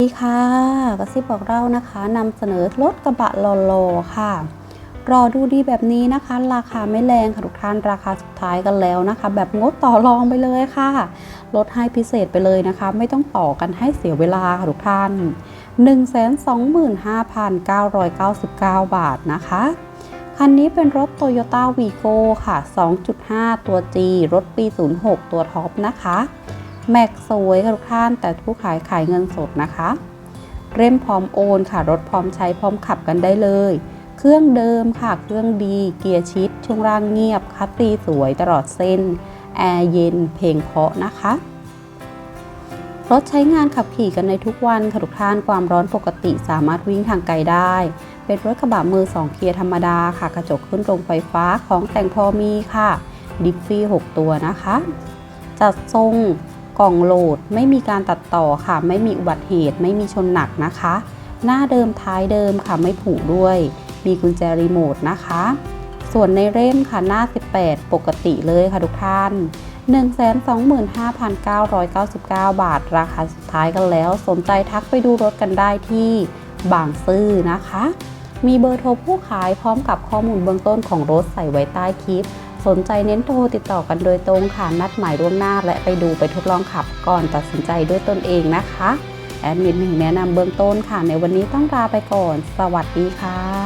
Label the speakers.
Speaker 1: สวัสดีค่ะกระซิบบอกเรานะคะนำเสนอรถกระบะหล่อๆค่ะ รอดูดีแบบนี้นะคะ ราคาไม่แรงค่ะทุกท่านราคาสุดท้ายกันแล้วนะคะ แบบงดต่อรองไปเลยค่ะ ลดให้พิเศษไปเลยนะคะ ไม่ต้องต่อกันให้เสียเวลาค่ะทุกท่าน 125,999 บาทนะคะคันนี้เป็นรถ Toyota Vigo ค่ะ 2.5 ตัว G รถปี 06 ตัวท็อปนะคะ แม็กสวยค่ะทุกท่าน แต่ผู้ขายขายเงินสดนะคะ เร่มพร้อมโอนค่ะ รถพร้อมใช้พร้อมขับกันได้เลย เครื่องเดิมค่ะ เครื่องดี เกียร์ชิด ช่วงล่างเงียบ คัตตีสวยตลอดเส้น แอร์เย็น เพลงเพาะนะคะ รถใช้งานขับขี่กันในทุกวันค่ะทุกท่าน ความร้อนปกติสามารถวิ่งทางไกลได้ เป็นรถกระบะมือ2เกียร์ธรรมดาค่ะ กระจกขึ้นตรงไฟฟ้าของแต่งพอมีค่ะ ดิฟฟี่ 6 ตัวนะคะ จัดทรง กล่องโหลดไม่มีการตัดต่อค่ะ ไม่มีอุบัติเหตุ ไม่มีชนหนักนะคะ หน้าเดิมท้ายเดิมค่ะไม่ผุด้วย มีกุญแจรีโมทนะคะ ส่วนในเล่มค่ะหน้า 18 ปกติเลยค่ะทุกท่าน 125,999 บาท ราคาสุดท้ายกันแล้ว สนใจทักไปดูรถกันได้ที่บางซื่อนะคะ มีเบอร์โทรผู้ขายพร้อมกับข้อมูลเบื้องต้นของรถใส่ไว้ใต้คลิป สนใจเน้นโทรติดต่อกันโดยตรงค่ะนัดหมายล่วงหน้า และไปดูไปทดลองขับก่อนตัดสินใจด้วยตนเองนะคะแอดมินหนึ่งแนะนำเบื้องต้นค่ะ ในวันนี้ต้องลาไปก่อน สวัสดีค่ะ